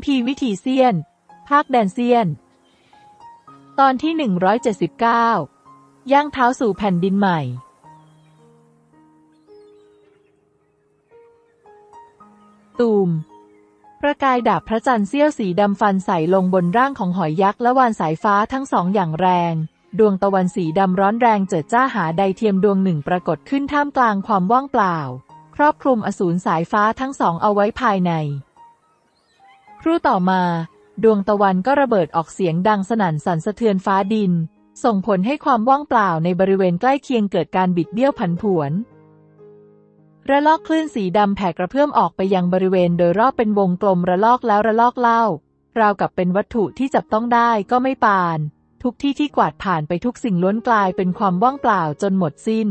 คัมภีวิถีเซียน ภาคแดนเซียน ตอนที่ 179 ย่างเท้าสู่แผ่นดินใหม่ ตูม ประกายดาบพระจันทร์เสี้ยวสีดำฟันใส่ลงบนร่างของหอยยักษ์และวานสายฟ้าทั้งสองอย่างแรง ดวงตะวันสีดำร้อนแรงเจิดจ้าหาใดเทียมดวงหนึ่งปรากฏขึ้นท่ามกลางความว่างเปล่า ครอบคลุมอสูรสายฟ้าทั้งสองเอาไว้ภายใน ครู่ต่อมา ดวงตะวันก็ระเบิดออกเสียงดังสนั่นสั่นสะเทือนฟ้าดิน ส่งผลให้ความว่างเปล่าในบริเวณใกล้เคียงเกิดการบิดเบี้ยวผันผวน ระลอกคลื่นสีดำแผ่กระเพื่อมออกไปยังบริเวณโดยรอบเป็นวงกลมระลอกแล้วระลอกเล่า ราวกับเป็นวัตถุที่จับต้องได้ก็ไม่ปาน ทุกที่ที่กวาดผ่านไปทุกสิ่งล้วนกลายเป็นความว่างเปล่าจนหมดสิ้น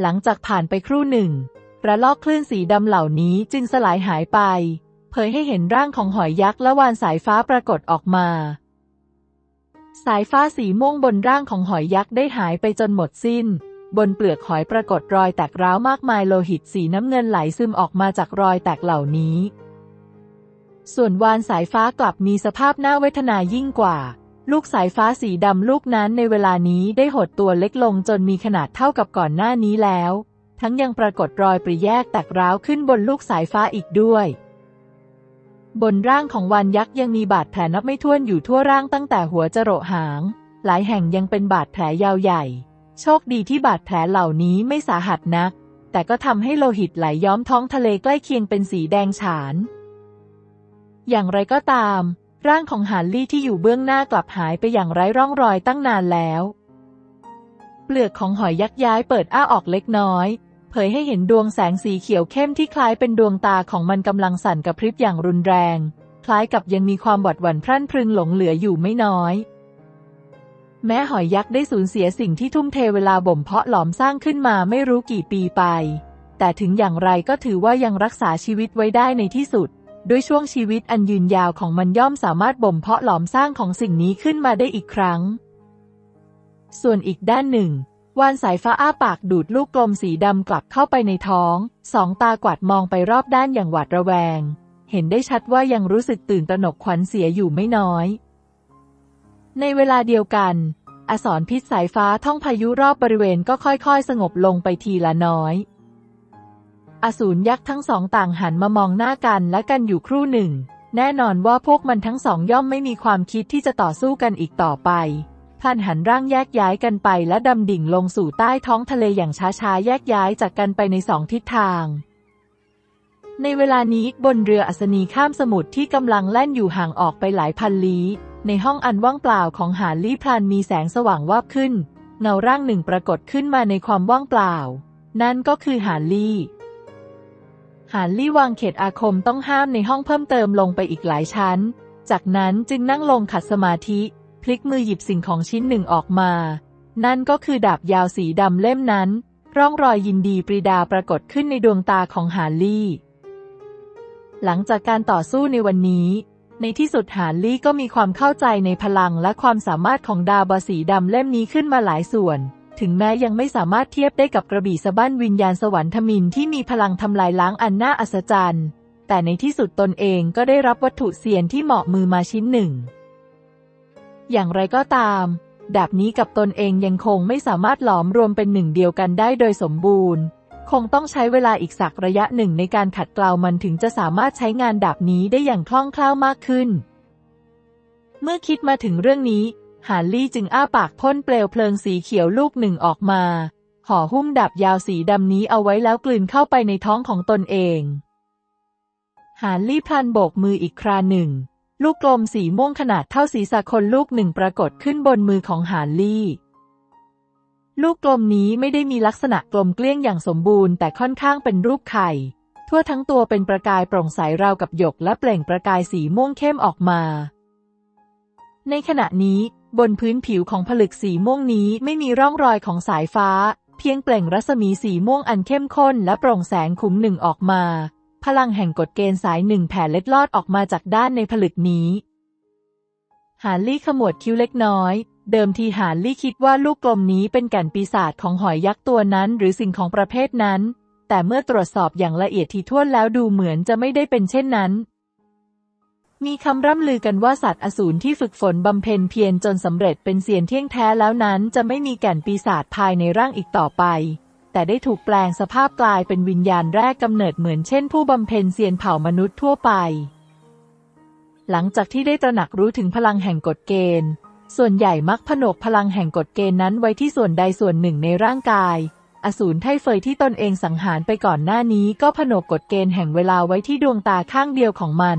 หลังจากผ่านไปครู่หนึ่งระลอกคลื่นสีดำเหล่านี้จึงสลายหายไป ผยให้เห็นร่างของหอยยักษ์และวานสายฟ้าปรากฏออกมา สายฟ้าสีม่วงบนร่างของหอยยักษ์ได้หายไปจนหมดสิ้น บนเปลือกหอยปรากฏรอยแตกร้าวมากมายโลหิตสีน้ำเงินไหลซึมออกมาจากรอยแตกเหล่านี้ ส่วนวานสายฟ้ากลับมีสภาพน่าเวทนายิ่งกว่า ลูกสายฟ้าสีดำลูกนั้นในเวลานี้ได้หดตัวเล็กลงจนมีขนาดเท่ากับก่อนหน้านี้แล้ว ทั้งยังปรากฏรอยปริแยกแตกร้าวขึ้นบนลูกสายฟ้าอีกด้วย บนร่างของวานยักษ์ยังมีบาดแผลนับไม่ถ้วนอยู่ทั่วร่างตั้งแต่หัวจรดหาง หลายแห่งยังเป็นบาดแผลยาวใหญ่ โชคดีที่บาดแผลเหล่านี้ไม่สาหัสนัก แต่ก็ทำให้โลหิตไหลย้อมท้องทะเลใกล้เคียงเป็นสีแดงฉาน อย่างไรก็ตาม ร่างของฮาร์ลี่ที่อยู่เบื้องหน้ากลับหายไปอย่างไร้ร่องรอยตั้งนานแล้ว เปลือกของหอยยักษ์ย้ายเปิดอ้าออกเล็กน้อย ผยให้เห็นดวงแสงสีเขียวเข้มที่คล้ายเป็นดวงตาของมันกำลังสั่นกระพริบอย่างรุนแรง คล้ายกับยังมีความหวาดหวั่นพรั่นพรึงหลงเหลืออยู่ไม่น้อย แม้หอยยักษ์ได้สูญเสียสิ่งที่ทุ่มเทเวลาบ่มเพาะหลอมสร้างขึ้นมาไม่รู้กี่ปีไป แต่ถึงอย่างไรก็ถือว่ายังรักษาชีวิตไว้ได้ในที่สุด ด้วยช่วงชีวิตอันยืนยาวของมันย่อมสามารถบ่มเพาะหลอมสร้างของสิ่งนี้ขึ้นมาได้อีกครั้ง ส่วนอีกด้านหนึ่ง วานสายฟ้าอ้าปากดูดลูกกลมสีดำกลับเข้าไปในท้อง สองตากวาดมองไปรอบด้านอย่างหวาดระแวง เห็นได้ชัดว่ายังรู้สึกตื่นตระหนกขวัญเสียอยู่ไม่น้อย ในเวลาเดียวกัน อสรพิษสายฟ้าท่องพายุรอบบริเวณก็ค่อยๆ สงบลงไปทีละน้อย อสูรยักษ์ทั้งสองต่างหันมามองหน้ากันและกันอยู่ครู่หนึ่ง แน่นอนว่าพวกมันทั้งสองย่อมไม่มีความคิดที่จะต่อสู้กันอีกต่อไป พลันหันร่างแยกย้ายกันไปและดำดิ่งลงสู่ใต้ท้องทะเลอย่างช้าๆ แยกย้ายจากกันไปในสองทิศทาง ในเวลานี้บนเรืออัศนีข้ามสมุทรที่กำลังแล่นอยู่ห่างออกไปหลายพันลี้ในห้องอันว่างเปล่าของหาลี่พลันมีแสงสว่างวาบขึ้น เงาร่างหนึ่งปรากฏขึ้นมาในความว่างเปล่า นั่นก็คือหาลี่หาลี่วางเขตอาคมต้องห้ามในห้องเพิ่มเติมลงไปอีกหลายชั้น จากนั้นจึงนั่งลงขัดสมาธิ พลิกมือหยิบสิ่งของชิ้นหนึ่งออกมา นั่นก็คือดาบยาวสีดำเล่มนั้น ร่องรอยยินดีปรีดาปรากฏขึ้นในดวงตาของหาลี่ หลังจากการต่อสู้ในวันนี้ ในที่สุดหาลี่ก็มีความเข้าใจในพลังและความสามารถของดาบสีดำเล่มนี้ขึ้นมาหลายส่วน ถึงแม้ยังไม่สามารถเทียบได้กับกระบี่สะบั้นวิญญาณสวรรค์ทมินที่มีพลังทำลายล้างอันน่าอัศจรรย์ แต่ในที่สุดตนเองก็ได้รับวัตถุเสียนที่เหมาะมือมาชิ้นหนึ่ง อย่างไรก็ตาม ดาบนี้กับตนเองยังคงไม่สามารถหลอมรวมเป็นหนึ่งเดียวกันได้โดยสมบูรณ์ คงต้องใช้เวลาอีกสักระยะหนึ่งในการขัดเกลามันถึงจะสามารถใช้งานดาบนี้ได้อย่างคล่องแคล่วมากขึ้น เมื่อคิดมาถึงเรื่องนี้หาลี่จึงอ้าปากพ่นเปลวเพลิงสีเขียวลูกหนึ่งออกมาห่อหุ้มดาบยาวสีดำนี้เอาไว้แล้วกลืนเข้าไปในท้องของตนเองหาลี่พลันโบกมืออีกคราหนึ่ง ลูกกลมสีม่วงขนาดเท่าศีรษะคนลูกหนึ่งปรากฏขึ้นบนมือของหาลี่ ลูกกลมนี้ไม่ได้มีลักษณะกลมเกลี้ยงอย่างสมบูรณ์แต่ค่อนข้างเป็นรูปไข่ ทั่วทั้งตัวเป็นประกายโปร่งใสราวกับหยกและเปล่งประกายสีม่วงเข้มออกมา ในขณะนี้ บนพื้นผิวของผลึกสีม่วงนี้ไม่มีร่องรอยของสายฟ้า เพียงเปล่งรัศมีสีม่วงอันเข้มข้นและโปร่งแสงขุมหนึ่งออกมา พลังแห่งกฎเกณฑ์สายหนึ่งแผ่เล็ดลอดออกมาจากด้านในผลึกนี้ หาลี่ขมวดคิ้วเล็กน้อย เดิมทีหาลี่คิดว่าลูกกลมนี้เป็นแก่นปีศาจของหอยยักษ์ตัวนั้นหรือสิ่งของประเภทนั้น แต่เมื่อตรวจสอบอย่างละเอียดทีท่วนแล้วดูเหมือนจะไม่ได้เป็นเช่นนั้น มีคำร่ำลือกันว่าสัตว์อสูรที่ฝึกฝนบำเพ็ญเพียรจนสำเร็จเป็นเซียนเที่ยงแท้แล้วนั้น จะไม่มีแก่นปีศาจภายในร่างอีกต่อไป แต่ได้ถูกแปลงสภาพกลายเป็นวิญญาณแรกกำเนิดเหมือนเช่นผู้บำเพ็ญเซียนเผ่ามนุษย์ทั่วไป หลังจากที่ได้ตระหนักรู้ถึงพลังแห่งกฎเกณฑ์ ส่วนใหญ่มักผนวกพลังแห่งกฎเกณฑ์นั้นไว้ที่ส่วนใดส่วนหนึ่งในร่างกาย อสูรไทเฟยที่ตนเองสังหารไปก่อนหน้านี้ก็ผนวกกฎเกณฑ์แห่งเวลาไว้ที่ดวงตาข้างเดียวของมัน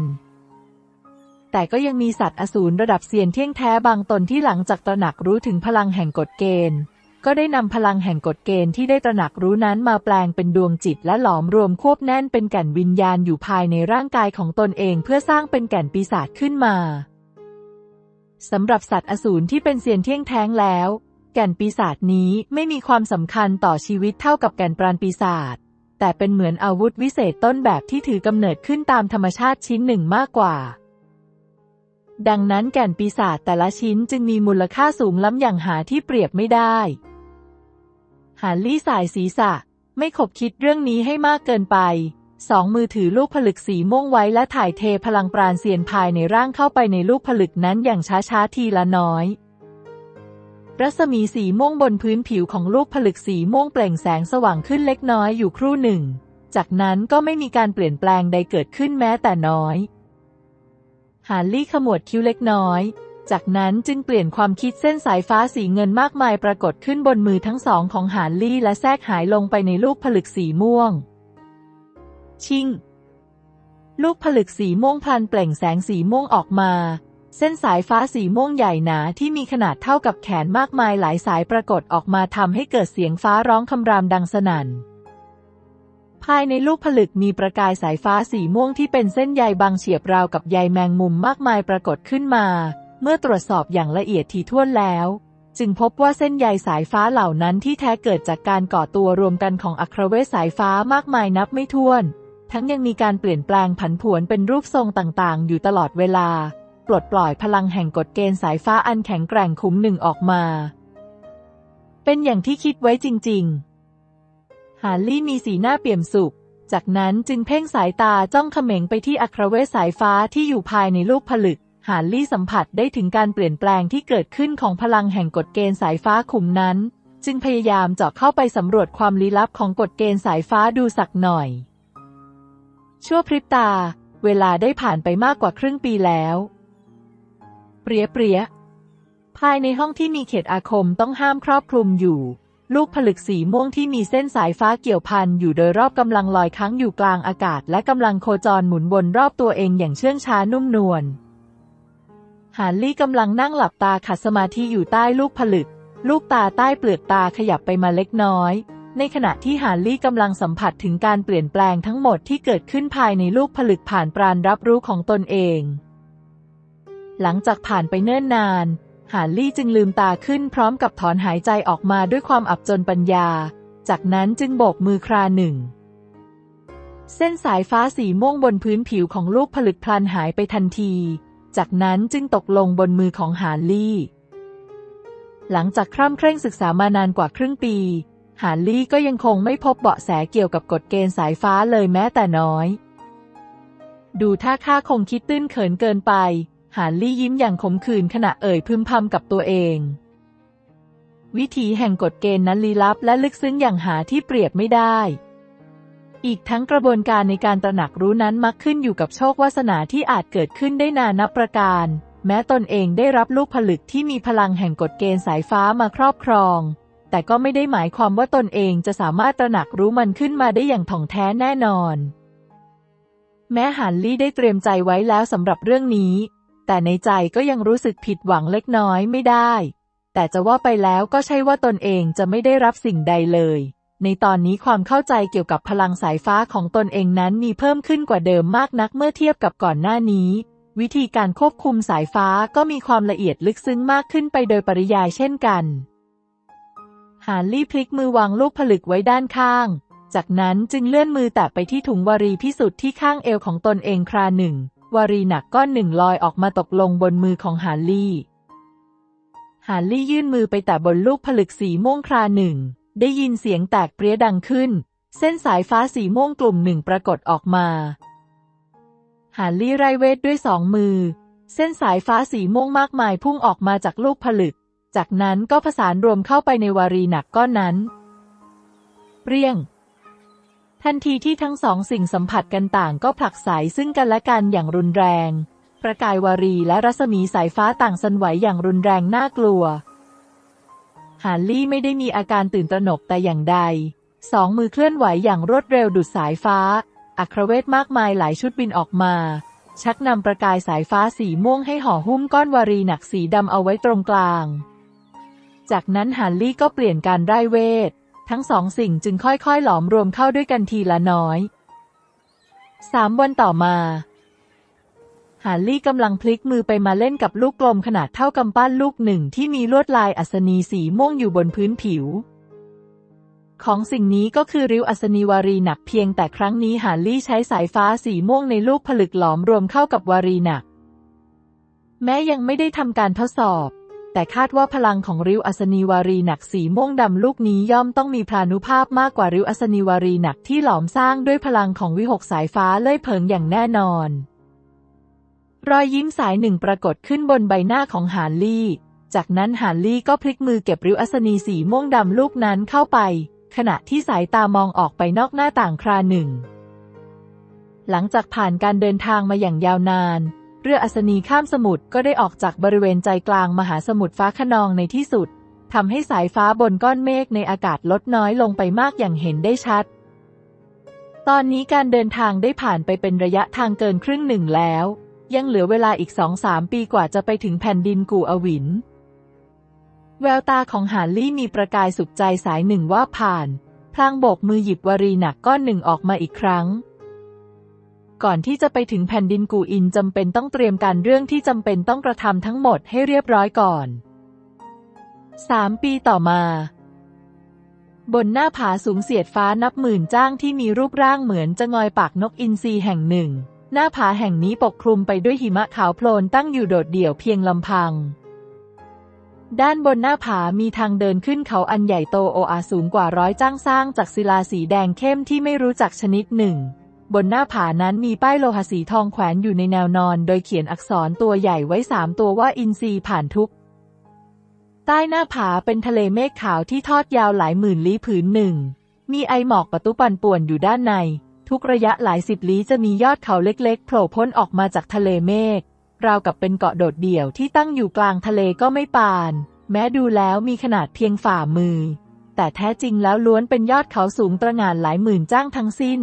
แต่ก็ยังมีสัตว์อสูรระดับเซียนเที่ยงแท้บางตนที่หลังจากตระหนักรู้ถึงพลังแห่งกฎเกณฑ์ ก็ได้นำพลังแห่งกฎเกณฑ์ที่ได้ตระหนักรู้นั้นมาแปลงเป็นดวงจิตและหลอมรวมควบแน่นเป็นแก่นวิญญาณอยู่ภายในร่างกายของตนเองเพื่อสร้างเป็นแก่นปีศาจขึ้นมาสำหรับสัตว์อสูรที่เป็นเซียนเที่ยงแท้งแล้ว แก่นปีศาจนี้ไม่มีความสำคัญต่อชีวิตเท่ากับแก่นปราณปีศาจแต่เป็นเหมือนอาวุธวิเศษต้นแบบที่ถือกำเนิดขึ้นตามธรรมชาติชิ้นหนึ่งมากกว่า ดังนั้นแก่นปีศาจแต่ละชิ้นจึงมีมูลค่าสูงล้ำอย่างหาที่เปรียบไม่ได้ หาลี่สายศีรษะ ไม่ขบคิดเรื่องนี้ให้มากเกินไปสองมือถือลูกผลึกสีม่วงไว้และถ่ายเทพลังปราณเซียนภายในร่างเข้าไปในลูกผลึกนั้นอย่างช้าๆทีละน้อย รัศมีสีม่วงบนพื้นผิวของลูกผลึกสีม่วงเปล่งแสงสว่างขึ้นเล็กน้อยอยู่ครู่หนึ่ง จากนั้นก็ไม่มีการเปลี่ยนแปลงใดเกิดขึ้นแม้แต่น้อย หาลี่ขมวดคิ้วเล็กน้อย จากนั้นจึงเปลี่ยนความคิดเส้นสายฟ้าสีเงินมากมายปรากฏขึ้นบนมือทั้งสองของหานลี่และแทรกหายลงไปในลูกผลึกสีม่วง ชิง ลูกผลึกสีม่วงพลันเปล่งแสงสีม่วงออกมา เส้นสายฟ้าสีม่วงใหญ่หนาที่มีขนาดเท่ากับแขนมากมายหลายสายปรากฏออกมาทำให้เกิดเสียงฟ้าร้องคำรามดังสนั่น ภายในลูกผลึกมีประกายสายฟ้าสีม่วงที่เป็นเส้นใยบางเฉียบราวกับใยแมงมุมมากมายปรากฏขึ้นมา เมื่อตรวจสอบอย่างละเอียดถี่ถ้วนแล้ว จึงพบว่าเส้นใยสายฟ้าเหล่านั้นที่แท้เกิดจากการก่อตัวรวมกันของอัครเวทสายฟ้ามากมายนับไม่ถ้วน ทั้งยังมีการเปลี่ยนแปลงผันผวนเป็นรูปทรงต่างๆ อยู่ตลอดเวลา ปลดปล่อยพลังแห่งกฎเกณฑ์สายฟ้าอันแข็งแกร่งคุ้มหนึ่งออกมา เป็นอย่างที่คิดไว้จริง ๆ ฮาร์ลี่มีสีหน้าเปี่ยมสุข จากนั้นจึงเพ่งสายตาจ้องเขม็งไปที่อัครเวทสายฟ้าที่อยู่ภายในลูกผลึก ฮาร์ลี่สัมผัสได้ถึงการเปลี่ยนแปลงที่เกิดขึ้นของพลังแห่งกฎเกณฑ์สายฟ้าขุมนั้น จึงพยายามเจาะเข้าไปสำรวจความลี้ลับของกฎเกณฑ์สายฟ้าดูสักหน่อย ชั่วพริบตา เวลาได้ผ่านไปมากกว่าครึ่งปีแล้วเปรียเปรียภายในห้องที่มีเขตอาคมต้องห้ามครอบคลุมอยู่ ลูกผลึกสีม่วงที่มีเส้นสายฟ้าเกี่ยวพันอยู่โดยรอบกำลังลอยค้างอยู่กลางอากาศ และกำลังโคจรหมุนวนรอบตัวเองอย่างเชื่องช้านุ่มนวลฮาร์ลี่กำลังนั่งหลับตาขัดสมาธิอยู่ใต้ลูกผลึก ลูกตาใต้เปลือกตาขยับไปมาเล็กน้อย ในขณะที่ฮาร์ลี่กำลังสัมผัสถึงการเปลี่ยนแปลงทั้งหมดที่เกิดขึ้นภายในลูกผลึกผ่านปราณรับรู้ของตนเอง หลังจากผ่านไปเนิ่นนาน ฮาร์ลี่จึงลืมตาขึ้นพร้อมกับถอนหายใจออกมาด้วยความอับจนปัญญา จากนั้นจึงโบกมือคราหนึ่ง เส้นสายฟ้าสีม่วงบนพื้นผิวของลูกผลึกพลันหายไปทันที จากนั้นจึงตกลงบนมือของฮาร์ลี่ หลังจากคร่ำเคร่งศึกษามานานกว่าครึ่งปีฮาร์ลี่ก็ยังคงไม่พบเบาะแสเกี่ยวกับกฎเกณฑ์สายฟ้าเลยแม้แต่น้อย ดูท่าข้าคงคิดตื้นเขินเกินไป ฮาร์ลี่ยิ้มอย่างขมขื่นขณะเอ่ยพึมพำกับตัวเอง วิถีแห่งกฎเกณฑ์นั้นลี้ลับและลึกซึ้งอย่างหาที่เปรียบไม่ได้ อีกทั้งกระบวนการในการตระหนักรู้นั้นมักขึ้นอยู่กับโชควาสนาที่อาจเกิดขึ้นได้นานับประการ แม้ตนเองได้รับลูกผลึกที่มีพลังแห่งกฎเกณฑ์สายฟ้ามาครอบครอง แต่ก็ไม่ได้หมายความว่าตนเองจะสามารถตระหนักรู้มันขึ้นมาได้อย่างถ่องแท้แน่นอน แม้ฮันลี่ได้เตรียมใจไว้แล้วสำหรับเรื่องนี้ แต่ในใจก็ยังรู้สึกผิดหวังเล็กน้อยไม่ได้ แต่จะว่าไปแล้วก็ใช่ว่าตนเองจะไม่ได้รับสิ่งใดเลย ในตอนนี้ความเข้าใจเกี่ยวกับพลังสายฟ้าของตนเองนั้นมีเพิ่มขึ้นกว่าเดิมมากนักเมื่อเทียบกับก่อนหน้านี้ วิธีการควบคุมสายฟ้าก็มีความละเอียดลึกซึ้งมากขึ้นไปโดยปริยายเช่นกันฮาร์ลี่พลิกมือวางลูกผลึกไว้ด้านข้าง จากนั้นจึงเลื่อนมือแตะไปที่ถุงวารีพิสุทธิ์ที่ข้างเอวของตนเองคราหนึ่ง วารีหนักก้อนหนึ่งลอยออกมาตกลงบนมือของฮาร์ลี่ ฮาร์ลี่ยื่นมือไปแตะบนลูกผลึกสีม่วงคราหนึ่ง ได้ยินเสียงแตกเปรี้ยดังขึ้น เส้นสายฟ้าสีม่วงกลุ่มหนึ่งปรากฏออกมาหาลี่ไรเวทด้วยสองมือ เส้นสายฟ้าสีม่วงมากมายพุ่งออกมาจากลูกผลึก จากนั้นก็ผสานรวมเข้าไปในวารีหนักก้อนนั้น เปรี้ยง ทันทีที่ทั้งสองสิ่งสัมผัสกันต่างก็ผลักไสซึ่งกันและกันอย่างรุนแรง ประกายวารีและรัศมีสายฟ้าต่างสั่นไหวอย่างรุนแรงน่ากลัวหานลี่ไม่ได้มีอาการตื่นตระหนกแต่อย่างใด สองมือเคลื่อนไหวอย่างรวดเร็วดุดสายฟ้า อัครเวทมากมายหลายชุดบินออกมา ชักนำประกายสายฟ้าสีม่วงให้ห่อหุ้มก้อนวารีหนักสีดำเอาไว้ตรงกลาง จากนั้นหานลี่ก็เปลี่ยนการไร้เวท ทั้งสองสิ่งจึงค่อยๆ หลอมรวมเข้าด้วยกันทีละน้อยสามวันต่อมาหานลี่กำลังพลิกมือไปมาเล่นกับลูกกลมขนาดเท่ากำปั้นลูกหนึ่งที่มีลวดลายอัศนีสีม่วงอยู่บนพื้นผิว ของสิ่งนี้ก็คือริ้วอัศนีวารีหนักเพียงแต่ครั้งนี้หานลี่ใช้สายฟ้าสีม่วงในลูกผลึกหลอมรวมเข้ากับวารีหนัก แม้ยังไม่ได้ทำการทดสอบ แต่คาดว่าพลังของริ้วอัศนีวารีหนักสีม่วงดำลูกนี้ย่อมต้องมีพลานุภาพมากกว่าริ้วอัศนีวารีหนักที่หลอมสร้างด้วยพลังของวิหกสายฟ้าเล่ยเผิงอย่างแน่นอน รอยยิ้มสายหนึ่งปรากฏขึ้นบนใบหน้าของหานลี่ จากนั้นหานลี่ก็พลิกมือเก็บริ้วอัศนีสีม่วงดำลูกนั้นเข้าไป ขณะที่สายตามองออกไปนอกหน้าต่างคราหนึ่ง หลังจากผ่านการเดินทางมาอย่างยาวนาน เรืออัศนีข้ามสมุทรก็ได้ออกจากบริเวณใจกลางมหาสมุทรฟ้าขนองในที่สุดทำให้สายฟ้าบนก้อนเมฆในอากาศลดน้อยลงไปมากอย่างเห็นได้ชัด ตอนนี้การเดินทางได้ผ่านไปเป็นระยะทางเกินครึ่งหนึ่งแล้ว ยังเหลือเวลาอีกสองสามปีกว่าจะไปถึงแผ่นดินกูอวิน แววตาของหานลี่มีประกายสุขใจสายหนึ่งว่าผ่าน พลางโบกมือหยิบวารีหนักก้อนหนึ่งออกมาอีกครั้ง ก่อนที่จะไปถึงแผ่นดินกูอินจำเป็นต้องเตรียมการเรื่องที่จำเป็นต้องกระทำทั้งหมดให้เรียบร้อยก่อนสามปีต่อมา บนหน้าผาสูงเสียดฟ้านับหมื่นจ้างที่มีรูปร่างเหมือนจะงอยปากนกอินทรีแห่งหนึ่ง หน้าผาแห่งนี้ปกคลุมไปด้วยหิมะขาวโพลนตั้งอยู่โดดเดี่ยวเพียงลำพัง ด้านบนหน้าผามีทางเดินขึ้นเขาอันใหญ่โตโออาสูงกว่าร้อยจ้างสร้างจากศิลาสีแดงเข้มที่ไม่รู้จักชนิดหนึ่ง บนหน้าผานั้นมีป้ายโลหะสีทองแขวนอยู่ในแนวนอน โดยเขียนอักษรตัวใหญ่ไว้สามตัวว่าอินทรีผ่านทุก ใต้หน้าผาเป็นทะเลเมฆขาวที่ทอดยาวหลายหมื่นลี้ผืนหนึ่ง มีไอหมอกปะตุปันป่วนอยู่ด้านใน ทุกระยะหลายสิบลี้จะมียอดเขาเล็กๆโผล่พ้นออกมาจากทะเลเมฆราวกับเป็นเกาะโดดเดี่ยวที่ตั้งอยู่กลางทะเลก็ไม่ปาน แม้ดูแล้วมีขนาดเพียงฝ่ามือ แต่แท้จริงแล้วล้วนเป็นยอดเขาสูงตระหง่านหลายหมื่นจ้างทั้งสิ้น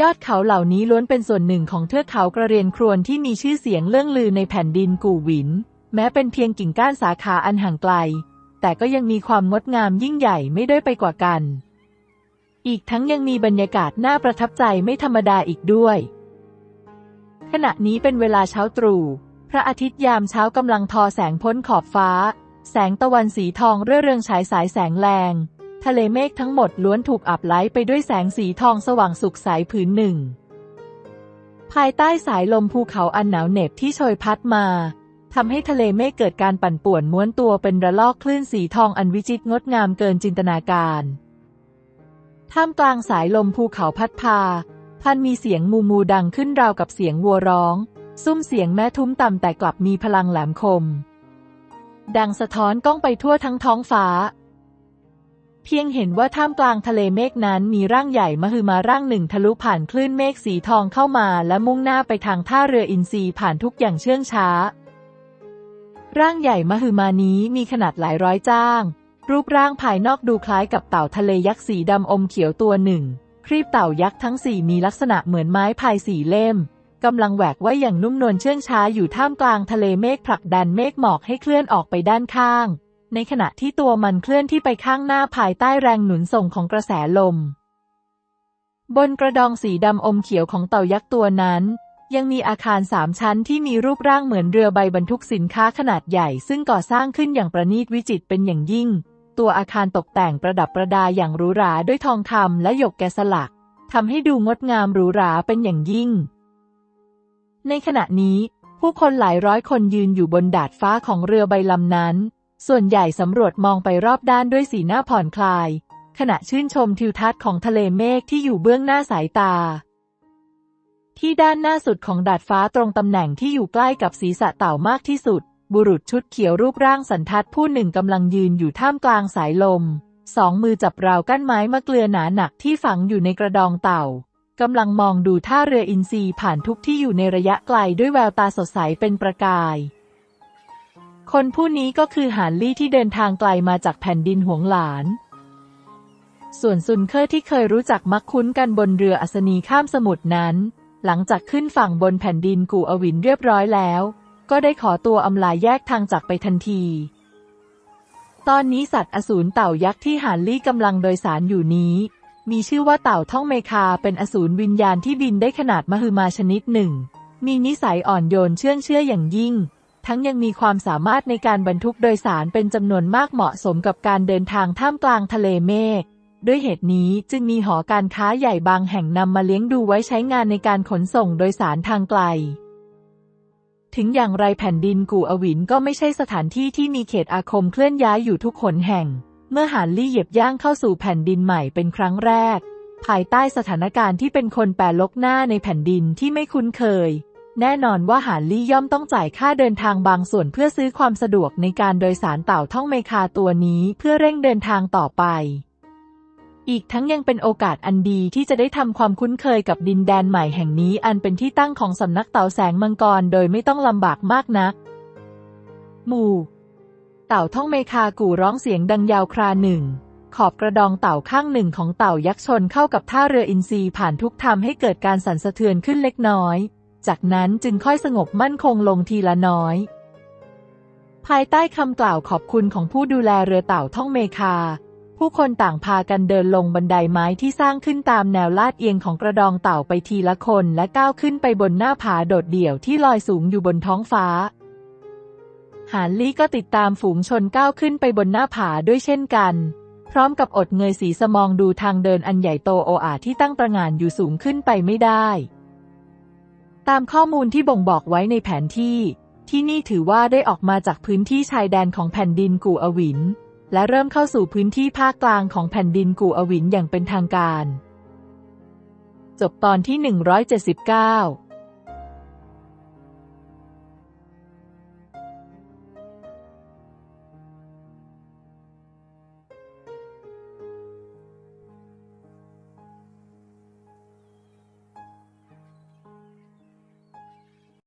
ยอดเขาเหล่านี้ล้วนเป็นส่วนหนึ่งของเทือกเขากระเรียนครวนที่มีชื่อเสียงเลื่องลือในแผ่นดินกู่หวิน แม้เป็นเพียงกิ่งก้านสาขาอันห่างไกล แต่ก็ยังมีความงดงามยิ่งใหญ่ไม่ด้อยไปกว่ากัน อีกทั้งยังมีบรรยากาศน่าประทับใจไม่ธรรมดาอีกด้วย ขณะนี้เป็นเวลาเช้าตรู่พระอาทิตย์ยามเช้ากำลังทอแสงพ้นขอบฟ้า แสงตะวันสีทองเรื่อเรืองฉายสายแสงแรง ทะเลเมฆทั้งหมดล้วนถูกอับไล้ไปด้วยแสงสีทองสว่างสุกใสผืนหนึ่ง ภายใต้สายลมภูเขาอันหนาวเหน็บที่โชยพัดมาทำให้ทะเลเมฆเกิดการปั่นป่วนม้วนตัวเป็นระลอกคลื่นสีทองอันวิจิตรงดงามเกินจินตนาการ ท่ามกลางสายลมภูเขาพัดพา พันมีเสียงมูมูดังขึ้นราวกับเสียงวัวร้อง ซุ้มเสียงแม้ทุ้มต่ำแต่กลับมีพลังแหลมคม ดังสะท้อนก้องไปทั่วทั้งท้องฟ้า เพียงเห็นว่าท่ามกลางทะเลเมฆนั้นมีร่างใหญ่มหึมาร่างหนึ่งทะลุผ่านคลื่นเมฆสีทองเข้ามาและมุ่งหน้าไปทางท่าเรืออินทรีผ่านทุกอย่างเชื่องช้า ร่างใหญ่มหึมานี้มีขนาดหลายร้อยจ้าง รูปร่างภายนอกดูคล้ายกับเต่าทะเลยักษ์สีดำอมเขียวตัวหนึ่ง ครีบเต่ายักษ์ทั้งสี่มีลักษณะเหมือนไม้พายสีเล่มกำลังแหวกไว้อย่างนุ่มนวลเชื่องช้าอยู่ท่ามกลางทะเลเมฆผลักดันเมฆหมอกให้เคลื่อนออกไปด้านข้าง ในขณะที่ตัวมันเคลื่อนที่ไปข้างหน้าภายใต้แรงหนุนส่งของกระแสลม บนกระดองสีดำอมเขียวของเต่ายักษ์ตัวนั้น ยังมีอาคารสามชั้นที่มีรูปร่างเหมือนเรือใบบรรทุกสินค้าขนาดใหญ่ ซึ่งก่อสร้างขึ้นอย่างประณีตวิจิตรเป็นอย่างยิ่ง ตัวอาคารตกแต่งประดับประดาอย่างหรูหราด้วยทองคำและหยกแกะสลักทำให้ดูงดงามหรูหราเป็นอย่างยิ่ง ในขณะนี้ผู้คนหลายร้อยคนยืนอยู่บนดาดฟ้าของเรือใบลำนั้น ส่วนใหญ่สำรวจมองไปรอบด้านด้วยสีหน้าผ่อนคลาย ขณะชื่นชมทิวทัศน์ของทะเลเมฆที่อยู่เบื้องหน้าสายตา ที่ด้านหน้าสุดของดาดฟ้าตรงตำแหน่งที่อยู่ใกล้กับศีรษะเต่ามากที่สุด บุรุษชุดเขียวรูปร่างสันทัดผู้หนึ่งกำลังยืนอยู่ท่ามกลางสายลม สองมือจับราวกั้นไม้มะเกลือหนาหนักที่ฝังอยู่ในกระดองเต่ากำลังมองดูท่าเรืออินทรีผ่านทุกที่อยู่ในระยะไกลด้วยแววตาสดใสเป็นประกาย คนผู้นี้ก็คือหานลี่ที่เดินทางไกลมาจากแผ่นดินหวงหลาน ส่วนซุนเคอร์ที่เคยรู้จักมักคุ้นกันบนเรืออัศนีข้ามสมุทรนั้น หลังจากขึ้นฝั่งบนแผ่นดินกูอวินเรียบร้อยแล้ว ก็ได้ขอตัวอำลาแยกทางจากไปทันที ตอนนี้สัตว์อสูรเต่ายักษ์ที่หานลี่กำลังโดยสารอยู่นี้ มีชื่อว่าเต่าท่องเมคาเป็นอสูรวิญญาณที่บินได้ขนาดมหึมาชนิดหนึ่ง มีนิสัยอ่อนโยนเชื่องเชื่ออย่างยิ่ง ทั้งยังมีความสามารถในการบรรทุกโดยสารเป็นจำนวนมากเหมาะสมกับการเดินทางท่ามกลางทะเลเมฆด้วยเหตุนี้จึงมีหอการค้าใหญ่บางแห่งนำมาเลี้ยงดูไว้ใช้งานในการขนส่งโดยสารทางไกล ถึงอย่างไรแผ่นดินกูอวินก็ไม่ใช่สถานที่ที่มีเขตอาคมเคลื่อนย้ายอยู่ทุกขนแห่ง เมื่อหานลี่เหยียบย่างเข้าสู่แผ่นดินใหม่เป็นครั้งแรก ภายใต้สถานการณ์ที่เป็นคนแปรลกหน้าในแผ่นดินที่ไม่คุ้นเคย แน่นอนว่าหานลี่ย่อมต้องจ่ายค่าเดินทางบางส่วนเพื่อซื้อความสะดวกในการโดยสารเต่าท่องเมคาตัวนี้เพื่อเร่งเดินทางต่อไป อีกทั้งยังเป็นโอกาสอันดีที่จะได้ทำความคุ้นเคยกับดินแดนใหม่แห่งนี้อันเป็นที่ตั้งของสำนักเต่าแสงมังกรโดยไม่ต้องลำบากมากนัก หมู่ เต่าท่องเมคากู่ร้องเสียงดังยาวคราหนึ่งขอบกระดองเต่าข้างหนึ่งของเต่ายักษ์ชนเข้ากับท่าเรืออินทรีผ่านทุกทำให้เกิดการสั่นสะเทือนขึ้นเล็กน้อย จากนั้นจึงค่อยสงบมั่นคงลงทีละน้อย ภายใต้คำกล่าวขอบคุณของผู้ดูแลเรือเต่าท่องเมคา ผู้คนต่างพากันเดินลงบันไดไม้ที่สร้างขึ้นตามแนวลาดเอียงของกระดองเต่าไปทีละคนและก้าวขึ้นไปบนหน้าผาโดดเดี่ยวที่ลอยสูงอยู่บนท้องฟ้า หานลี่ก็ติดตามฝูงชนก้าวขึ้นไปบนหน้าผาด้วยเช่นกันพร้อมกับอดเงยสีสมองดูทางเดินอันใหญ่โตโออาที่ตั้งประงานอยู่สูงขึ้นไปไม่ได้ ตามข้อมูลที่บ่งบอกไว้ในแผนที่ ที่นี่ถือว่าได้ออกมาจากพื้นที่ชายแดนของแผ่นดินกูอวิน และเริ่มเข้าสู่พื้นที่ภาคกลางของแผ่นดินกูอวินอย่างเป็นทางการ จบตอนที่ 179